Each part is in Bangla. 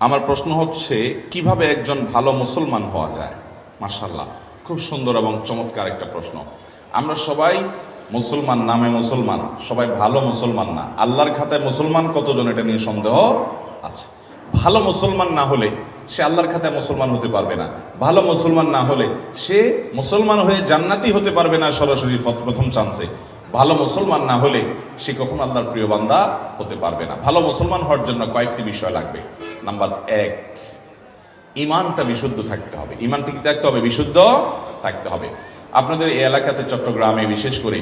আমার প্রশ্ন হচ্ছে, কীভাবে একজন ভালো মুসলমান হওয়া যায়? মাশাল্লাহ খুব সুন্দর এবং চমৎকার একটা প্রশ্ন। আমরা সবাই মুসলমান নামে মুসলমান, সবাই ভালো মুসলমান না। আল্লাহর খাতায় মুসলমান কতজন এটা নিয়ে সন্দেহ আছে? ভালো মুসলমান না হলে সে আল্লাহর খাতায় মুসলমান হতে পারবে না। ভালো মুসলমান না হলে সে মুসলমান হয়ে জান্নাতি হতে পারবে না সরাসরি প্রথম চান্সে। ভালো মুসলমান না হলে সে কখনো আল্লাহর প্রিয় বান্দা হতে পারবে না। ভালো মুসলমান হওয়ার জন্য কয়েকটি বিষয় লাগবে। নাম্বার এক। ইমানটা বিশুদ্ধ থাকতে হবে। ইমানটা কি থাকতে হবে? বিশুদ্ধ থাকতে হবে। আপনাদের এই এলাকাতে চট্টগ্রামে বিশেষ করে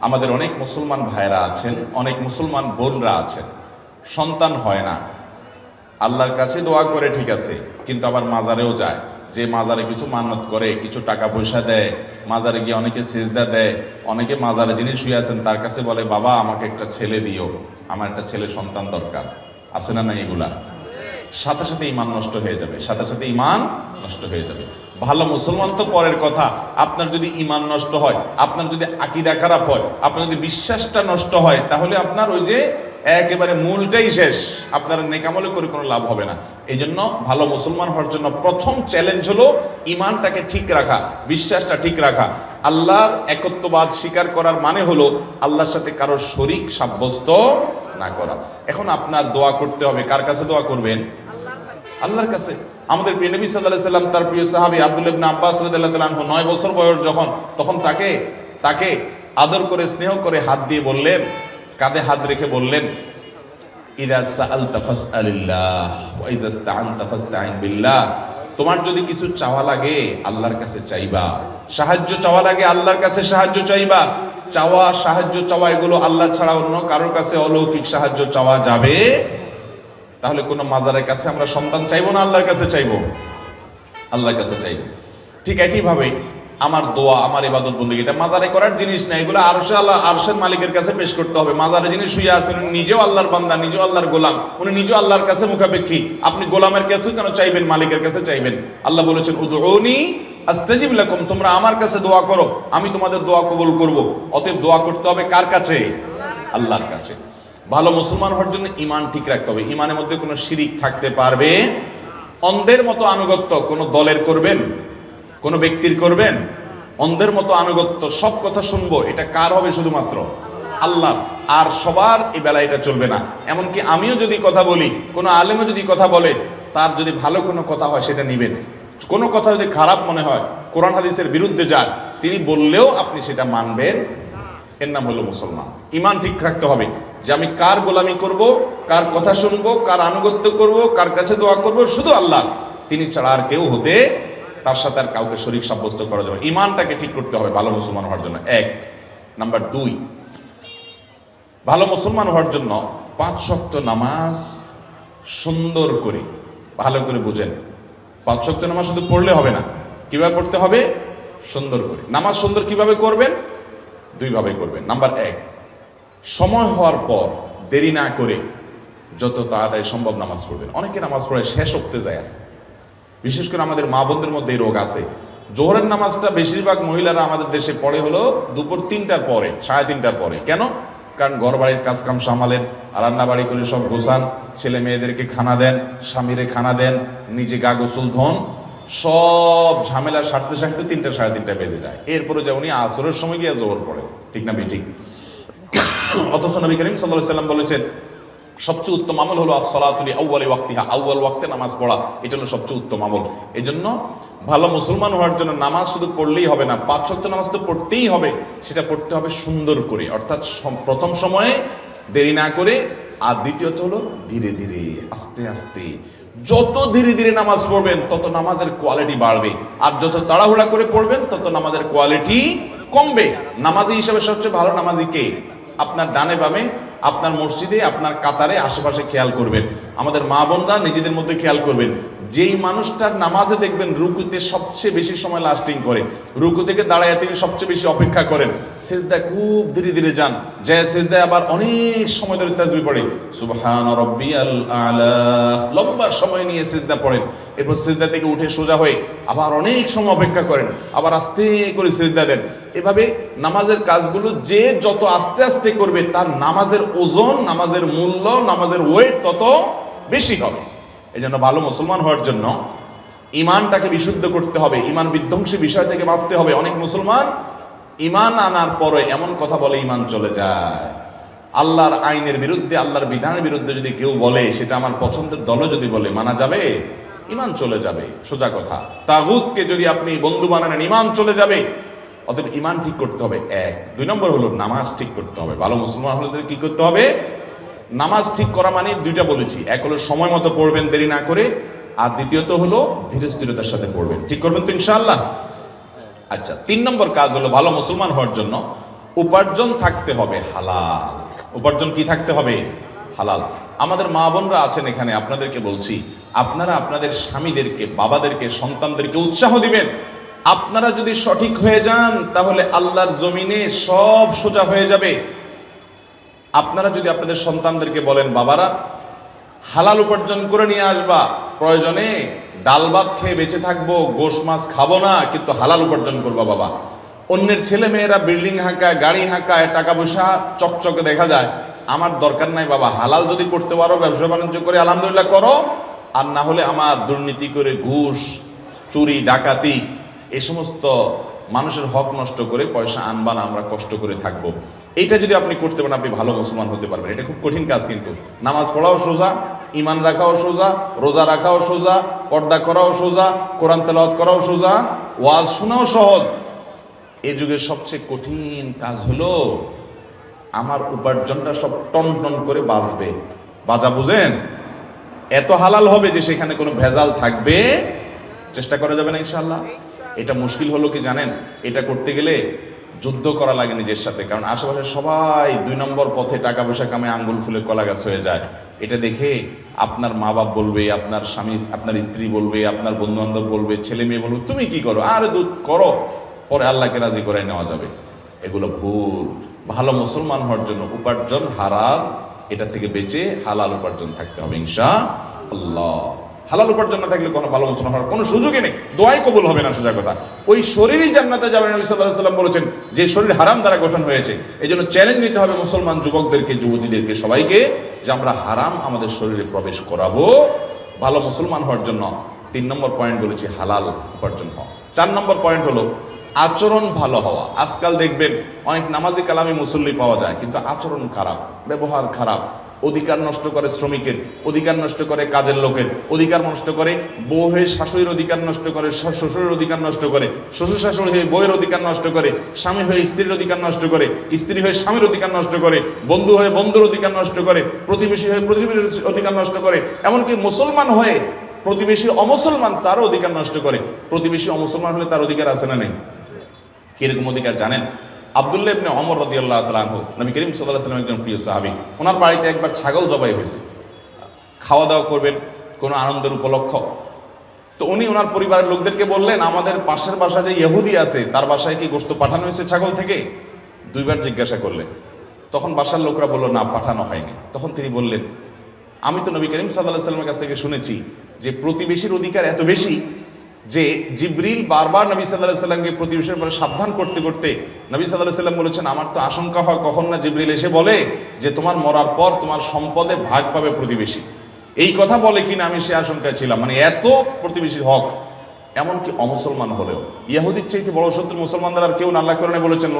আমাদের অনেক মুসলমান ভাইরা আছেন, অনেক মুসলমান বোনরা আছেন। সন্তান হয় না। আল্লাহর কাছে দোয়া করে ঠিক আছে, কিন্তু আবার মাজারেও যায়। যে মাজারে কিছু মান্নত করে, কিছু টাকা পয়সা দেয়, মাজারে গিয়ে অনেকে সেজদা দেয়, অনেকে মাজারে যিনি শুয়ে আছেন তার কাছে বলে, বাবা, আমাকে একটা ছেলে দিও। আমার একটা ছেলে সন্তান দরকার। আছে না না এগুলা? সাথে সাথে ইমান নষ্ট হয়ে যাবে, সাথে সাথে ইমান নষ্ট হয়ে যাবে। ভালো মুসলমান তো পরের কথা, আপনার যদি ইমান নষ্ট হয়, আপনার যদি আকিদা খারাপ হয়, আপনার যদি বিশ্বাসটা নষ্ট হয়, তাহলে আপনার ওই যে একেবারে মূলটাই শেষ। আপনার নেকামলে করে কোনো লাভ হবে না। এই জন্য ভালো মুসলমান হওয়ার জন্য প্রথম চ্যালেঞ্জ হলো ইমানটাকে ঠিক রাখা, বিশ্বাসটা ঠিক রাখা। আল্লাহর একত্ববাদ স্বীকার করার মানে হলো আল্লাহর সাথে কারোর শরিক সাব্যস্ত না করা। এখন আপনার দোয়া করতে হবে, কার কাছে দোয়া করবেন? আল্লাহর কাছে আমাদের প্রিয় নবী সাল্লাল্লাহু সাল্লাম, তার প্রিয় সাহাবী আব্দুল ইবনে আব্বাস আনহু 9 বছর বয়স যখন, তখন তাকে তাকে আদর করে, স্নেহ করে হাত দিয়ে বললেন, কাঁধে হাত রেখে বললেন তোমার যদি কিছু চাওয়া লাগে, আল্লাহর কাছে চাইবা। সাহায্য চাওয়া লাগে, আল্লাহর কাছে সাহায্য চাইবা। চাওয়া, সাহায্য চাওয়া, এগুলো আল্লাহ ছাড়া অন্য কারোর কাছে অলৌকিক সাহায্য চাওয়া যাবে তাহলে কোনো মাজারের কাছে আমরা সন্তান চাইব না আল্লাহর কাছে চাইব? আল্লাহর কাছে চাইব। ঠিক একইভাবে আমার দোয়া, আমার ইবাদত বন্দী এটা মাজারে করার জিনিস না, এগুলো আরশে আল্লাহ, আরশের মালিকের কাছে পেশ করতে হবে। মাজারে যিনি শুয়ে আছেন নিজেও আল্লাহর বান্দা, নিজেও আল্লাহর গোলাম। উনি নিজেও আল্লাহর কাছে মুখাপেক্ষী। আপনি গোলামের কাছে কেন চাইবেন, মালিকের কাছে চাইবেন? আল্লাহ বলেছেন, উদউনি আস্তাজিব লাকুম, তোমরা আমার কাছে দোয়া করো, আমি তোমাদের দোয়া কবুল করব। অতএব দোয়া করতে হবে কার কাছে? আল্লাহর কাছে। ভালো মুসলমান হওয়ার জন্য ইমান ঠিক রাখতে হবে। ইমানের মধ্যে কোনো শিরিক থাকতে পারবে। অন্ধের মতো আনুগত্য কোনো দলের করবেন? কোনো ব্যক্তির করবেন? অন্ধের মতো আনুগত্য, সব কথা শুনব, এটা কার হবে শুধুমাত্র? আল্লাহ আর সবার এই বেলা এটা চলবে না। এমনকি আমিও যদি কথা বলি, কোনো আলেমও যদি কথা বলে, তার যদি ভালো কোনো কথা হয়, সেটা নিবেন। কোনো কথা যদি খারাপ মনে হয়, কোরআন হাদিসের বিরুদ্ধে যান তিনি বললেও আপনি সেটা মানবেন। এর নাম হলো মুসলমান। ইমান ঠিক থাকতে হবে। যে আমি কার গোলামি করব, কার কথা শুনব, কার আনুগত্য করব, কার কাছে দোয়া করব, শুধু আল্লাহ। তিনি ছাড়া আর কেউ হতে তার সাথে আর কাউকে শরীর সাব্যস্ত করা যাবে ইমানটাকে ঠিক করতে হবে ভালো মুসলমান হওয়ার জন্য। এক। নাম্বার দুই, ভালো মুসলমান হওয়ার জন্য পাঁচ শক্ত নামাজ সুন্দর করে, ভালো করে বুঝেন। পাঁচ শক্ত নামাজ শুধু পড়লে হবে না, কীভাবে পড়তে হবে? সুন্দর করে। নামাজ সুন্দর কীভাবে করবেন? দুইভাবে করবেন। নাম্বার এক সময় হওয়ার পর দেরি না করে যত তাড়াতাড়ি সম্ভব নামাজ পড়বেন। অনেকে নামাজ পড়ে শেষ হতে যায়। বিশেষ করে আমাদের মা বোনদের মধ্যে এই রোগ আছে। জোহরের নামাজটা বেশিরভাগ মহিলারা আমাদের দেশে পড়ে হলো দুপুর তিনটার পরে, সাড়ে তিনটার পরে। কেন? কারণ ঘর বাড়ির কাজকাম সামালেন রান্না বাড়ি করে সব গোছান। ছেলে মেয়েদেরকে খানা দেন, স্বামীরে খানা দেন, নিজে গা গোসল ধন। সব ঝামেলা সারতে সারতে তিনটা, সাড়ে তিনটা বেজে যায়। এরপরে যে উনি আসরের সময় গিয়ে জোহর পড়ে। ঠিক না ঠিক। অথচ নবী করিম সাল্লাহ সাল্লাম বলেছেন, সবচেয়ে উত্তম আমল হলো আসলাতুলি আউ্বালি ওয়াক্তিহা আউ্বাল ওয়াক্তে নামাজ পড়া, এটা হলো সবচেয়ে উত্তম আমল। এই জন্য ভালো মুসলমান হওয়ার জন্য নামাজ শুধু পড়লেই হবে না, পাঁচ শক্ত নামাজ তো পড়তেই হবে, সেটা পড়তে হবে সুন্দর করে, অর্থাৎ প্রথম সময়ে দেরি না করে, আর দ্বিতীয়ত হলো ধীরে ধীরে, আস্তে আস্তে। যত ধীরে ধীরে নামাজ পড়বেন, তত নামাজের কোয়ালিটি বাড়বে। আর যত তাড়াহুড়া করে পড়বেন, তত নামাজের কোয়ালিটি কমবে। নামাজি হিসাবে সবচেয়ে ভালো নামাজি কে? আপনার ডানে বামে আপনার মসজিদে আপনার কাতারে আশেপাশে খেয়াল করবেন। আমাদের মা বোনরা নিজেদের মধ্যে খেয়াল করবেন, যেই মানুষটার নামাজে দেখবেন রুকুতে সবচেয়ে বেশি সময় লাস্টিং করে, রুকু থেকে দাঁড়ায় তিনি সবচেয়ে বেশি অপেক্ষা করেন, সেজদায় খুব ধীরে ধীরে যান যে সেজদায় আবার অনেক সময় ধরে তাজবি পড়ে, সুবহান রব্বিয়াল আলা, লম্বা সময় নিয়ে সেজদা পড়েন, এরপর সেজদা থেকে উঠে সোজা হয়ে আবার অনেক সময় অপেক্ষা করেন, আবার আস্তে করে সেজদা দেন, এভাবে নামাজের কাজগুলো যে যত আস্তে আস্তে করবে, তার নামাজের ওজন, নামাজের মূল্য, নামাজের ওয়েট তত বেশি হবে। এই জন্য ভালো মুসলমান হওয়ার জন্য ইমানটাকে বিশুদ্ধ করতে হবে ইমান বিধ্বংসী বিষয় থেকে বাঁচতে হবে। অনেক মুসলমান ইমান আনার পরে এমন কথা বলে ইমান চলে যায়। আল্লাহর আইনের বিরুদ্ধে, আল্লাহর বিধানের বিরুদ্ধে যদি কেউ বলে, সেটা আমার পছন্দের দলও যদি বলে, মানা যাবে? ইমান চলে যাবে। সোজা কথা। তাগুতকে যদি আপনি বন্ধু বানানেন ইমান চলে যাবে। অতএব ইমান ঠিক করতে হবে, এক। দুই নম্বর হলো নামাজ ঠিক করতে হবে। ভালো মুসলমান হলে কি করতে হবে? নামাজ ঠিক করা মানে দুইটা বলেছি। এক হলো সময় মতো পড়বেন দেরি না করে, আর দ্বিতীয়ত হলো ধীরে স্থিরতার সাথে পড়বেন। ঠিক করবেন তো ইনশাআল্লাহ? আচ্ছা তিন নম্বর কাজ হলো ভালো মুসলমান হওয়ার জন্য উপার্জন থাকতে হবে হালাল। উপার্জন কি থাকতে হবে? হালাল। আমাদের মা বোনরা আছেন এখানে, আপনাদেরকে বলছি, আপনারা আপনাদের স্বামীদেরকে, বাবাদেরকে, সন্তানদেরকে উৎসাহ দিবেন। আপনারা যদি সঠিক হয়ে যান, তাহলে আল্লাহর জমিনে সব সোজা হয়ে যাবে। আপনারা যদি আপনাদের সন্তানদেরকে বলেন, বাবারা, হালাল উপার্জন করে নিয়ে আসবা, প্রয়োজনে ডাল ভাত খেয়ে বেঁচে থাকব, গোশ মাছ খাব না, কিন্তু হালাল উপার্জন করবা বাবা। অন্যের ছেলে মেয়েরা বিল্ডিং হাঁকায়, গাড়ি হাঁকায়, টাকা পয়সা চকচকে দেখা যায়। আমার দরকার নাই বাবা, হালাল যদি করতে পারো, ব্যবসা বাণিজ্য করে আলহামদুলিল্লাহ করো, আর না হলে আমার দুর্নীতি করে ঘুষ, চুরি, ডাকাতি, এ সমস্ত মানুষের হক নষ্ট করে পয়সা আনবা না, আমরা কষ্ট করে থাকব। এইটা যদি আপনি করতে পারেন, আপনি ভালো মুসলমান হতে পারবেন। এটা খুব কঠিন কাজ কিন্তু। নামাজ পড়াও সোজা ইমান রাখাও সোজা, রোজা রাখাও সোজা, পর্দা করাও সোজা, কোরআন তেলাওয়াত করাও সোজা, ওয়াজ শোনাও সহজ। এ যুগের সবচেয়ে কঠিন কাজ হলো, আমার উপার্জনটা সব টন টন করে বাঁচবে। বাজা বুঝেন? এত হালাল হবে যে সেখানে কোনো ভেজাল থাকবে? চেষ্টা করা যাবে না ইনশাল্লাহ এটা মুশকিল হলো কি জানেন? এটা করতে গেলে যুদ্ধ করা লাগে নিজের সাথে। কারণ আশেপাশে সবাই দুই নম্বর পথে টাকা পয়সা কামে আঙ্গুল ফুলে কলা গাছ হয়ে যায়। এটা দেখে আপনার মা বাপ বলবে, আপনার স্বামী, আপনার স্ত্রী বলবে, আপনার বন্ধু বান্ধব বলবে, ছেলে মেয়ে বলবে, তুমি কি করো? আরে দুধ করো। পরে আল্লাহকে রাজি করে নেওয়া যাবে। এগুলো ভুল। ভালো মুসলমান হওয়ার জন্য উপার্জন হারাল এটা থেকে বেঁচে হালাল উপার্জন থাকতে হবে ইনশা আল্লাহ। হালাল উপার্জন না থাকলে কোনো ভালো মুসলমান হওয়ার কোনো সুযোগই নেই। দোয়াই কবুল হবে না, সোজা কথা। ওই শরীরই জান্নাতে যাবে নবী সাল্লাহ সাল্লাম বলেছেন, যে শরীর হারাম দ্বারা গঠন হয়েছে এই জন্য চ্যালেঞ্জ নিতে হবে মুসলমান যুবকদেরকে, যুবতীদেরকে, সবাইকে, যে আমরা হারাম আমাদের শরীরে প্রবেশ করাবো ভালো মুসলমান হওয়ার জন্য। তিন নম্বর পয়েন্ট বলেছি, হালাল উপার্জন হওয়া। চার নম্বর পয়েন্ট হলো, আচরণ ভালো হওয়া। আজকাল দেখবেন, অনেক নামাজি কালামি মুসল্লি পাওয়া যায়, কিন্তু আচরণ খারাপ, ব্যবহার খারাপ। অধিকার নষ্ট করে শ্রমিকের অধিকার নষ্ট করে কাজের লোকের অধিকার নষ্ট করে বউ হয়ে শাশুড়ির অধিকার নষ্ট করে শ্বশুরের অধিকার নষ্ট করে শ্বশুর শাশুড়ি হয়ে বউয়ের অধিকার নষ্ট করে স্বামী হয়ে স্ত্রীর অধিকার নষ্ট করে স্ত্রী হয়ে স্বামীর অধিকার নষ্ট করে বন্ধু হয়ে বন্ধুর অধিকার নষ্ট করে প্রতিবেশী হয়ে প্রতিবেশীর অধিকার নষ্ট করে এমনকি মুসলমান হয়ে প্রতিবেশী অমুসলমান তারও অধিকার নষ্ট করে প্রতিবেশী অমুসলমান হলে তার অধিকার আছে না নেই কীরকম অধিকার জানেন আবদুল্লাহ ইবনে অমর রাদিয়াল্লাহু তাআলা আনহু, নবী করিম সাল্লাল্লাহু আলাইহি ওয়াসাল্লাম একজন প্রিয় সাহাবী। ওনার বাড়িতে একবার ছাগল জবাই হয়েছে। খাওয়া দাওয়া করবেন, কোনো আনন্দের উপলক্ষ। তো উনি ওনার পরিবারের লোকদেরকে বললেন, আমাদের পাশের বাসায় যে ইহুদি আছে, তার বাসায় কি গোশত পাঠানো হয়েছে ছাগল থেকে? দুইবার জিজ্ঞাসা করলেন। তখন বাসার লোকরা বলল, না, পাঠানো হয়নি। তখন তিনি বললেন, আমি তো নবী করিম সাল্লাহ সাল্লামের কাছ থেকে শুনেছি যে প্রতিবেশীর অধিকার এত বেশি যে জিব্রিল বারবার নবী সাল্লাহ সাল্লামকে প্রতিবেশের পরে সাবধান করতে করতে নবী সাল্লাহ সাল্লাম বলেছেন, আমার তো আশঙ্কা হয় কখন না জিব্রিল এসে বলে যে তোমার মরার পর তোমার সম্পদে ভাগ পাবে প্রতিবেশী। এই কথা বলে কিনা আমি সে আশঙ্কায় ছিলাম। মানে এত প্রতিবেশীর হক এমনকি অমুসলমান হলেও। ইয়াহুদির চাইতে বড় শত্রু মুসলমানদের আর কেউ আল্লাহ করে বলেছেন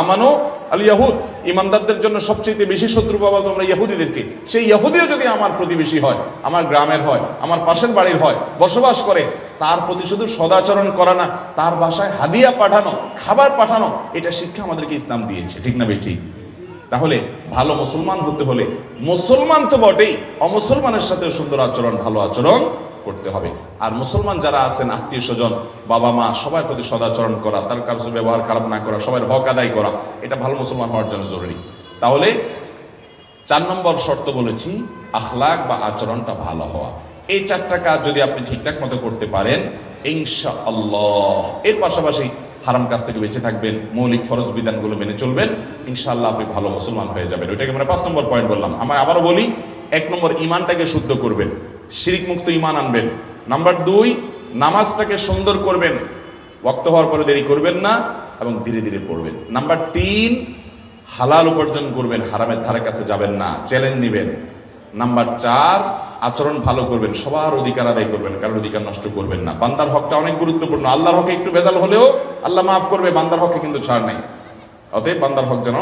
আমানু আল ইয়াহুদ। ইমানদারদের জন্য সবচেয়ে বেশি শত্রু পাবো তোমরা ইহুদিদেরকে সেই ইহুদিও যদি আমার প্রতিবেশী হয়, আমার গ্রামের হয়, আমার পাশের বাড়ির হয়, বসবাস করে, তার প্রতি শুধু সদাচরণ করা না, তার বাসায় হাদিয়া পাঠানো, খাবার পাঠানো, এটা শিক্ষা আমাদেরকে ইসলাম দিয়েছে। ঠিক না বে ঠিক? তাহলে ভালো মুসলমান হতে হলে মুসলমান তো বটেই, অমুসলমানের সাথে সুন্দর আচরণ, ভালো আচরণ করতে হবে। আর মুসলমান যারা আছেন, আত্মীয় স্বজন, বাবা মা, সবার প্রতি সদাচরণ করা, তার কারও ব্যবহার খারাপ না করা, সবার হক আদায় করা, এটা ভালো মুসলমান হওয়ার জন্য জরুরি। তাহলে চার নম্বর শর্ত বলেছি, আখলাক বা আচরণটা ভালো হওয়া। এই চারটা কাজ যদি আপনি ঠিকঠাক মতো করতে পারেন ইনশা আল্লাহ এর পাশাপাশি হারাম কাজ থেকে বেঁচে থাকবেন, মৌলিক ফরজ বিধানগুলো মেনে চলবেন ইনশাল্লাহ আপনি ভালো মুসলমান হয়ে যাবেন। ওইটাকে আমরা পাঁচ নম্বর পয়েন্ট বললাম। আমার আবারও বলি, এক নম্বর ইমানটাকে শুদ্ধ করবেন শিরিক মুক্ত ইমান আনবেন। নাম্বার দুই, নামাজটাকে সুন্দর করবেন। ওক্ত হওয়ার পরে দেরি করবেন না এবং ধীরে ধীরে পড়বেন। নাম্বার তিন, হালাল উপার্জন করবেন, হারামের ধারে কাছে যাবেন না চ্যালেঞ্জ নেবেন। নাম্বার চার, আচরণ ভালো করবেন, সবার অধিকার আদায় করবেন, কারোর অধিকার নষ্ট করবেন না। বান্দার হকটা অনেক গুরুত্বপূর্ণ, আল্লাহর হকে একটু ভেজাল হলেও আল্লাহ মাফ করবে, বান্দার হকে কিন্তু ছাড় নাই। অতএব বান্দার হক যেন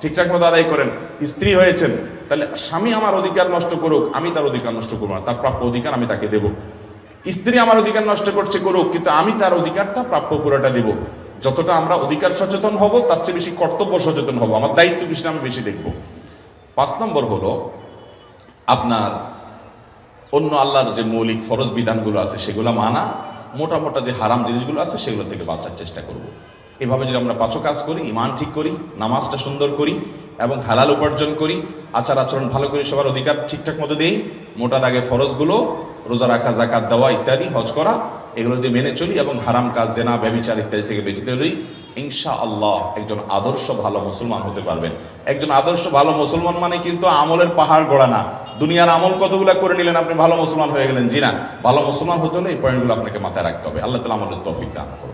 ঠিকঠাক মতো আদায় করেন। স্ত্রী হয়েছেন, তাহলে স্বামী আমার অধিকার নষ্ট করুক, আমি তার অধিকার নষ্ট করব না, তার প্রাপ্য অধিকার আমি তাকে দেব। স্ত্রী আমার অধিকার নষ্ট করছে করুক, কিন্তু আমি তার অধিকারটা প্রাপ্য পুরোটা দেব। যতটা আমরা অধিকার সচেতন হব, তার চেয়ে বেশি কর্তব্য সচেতন হব। আমার দায়িত্ব বিষয়টা আমি বেশি দেখব। পাঁচ নম্বর হলো, আপনার অন্য আল্লাহর যে মৌলিক ফরজ বিধানগুলো আছে, সেগুলো মানা মোটা মোটা যে হারাম জিনিসগুলো আছে সেগুলো থেকে বাঁচার চেষ্টা করব। এভাবে যদি আমরা পাঁচও কাজ করি ইমান ঠিক করি, নামাজটা সুন্দর করি এবং হালাল উপার্জন করি, আচার আচরণ ভালো করি, সবার অধিকার ঠিকঠাক মতো দিই, মোটা দাগে ফরজগুলো, রোজা রাখা জাকাত দেওয়া ইত্যাদি, হজ করা, এগুলো যদি মেনে চলি এবং হারাম কাজ, জেনা ব্যবিচার ইত্যাদি থেকে বেঁচে চলি ইনশা আল্লাহ একজন আদর্শ ভালো মুসলমান হতে পারবেন একজন আদর্শ ভালো মুসলমান মানে কিন্তু আমলের পাহাড় গড়া না দুনিয়ার আমল কতগুলো করে নিলেন আপনি? ভালো মুসলমান হয়ে গেলেন। জি না, ভালো মুসলমান হতে হলে এই পয়েন্টগুলো আপনাকে মাথায় রাখতে হবে। আল্লাহ তালা আমাদের তফিক দান করুন।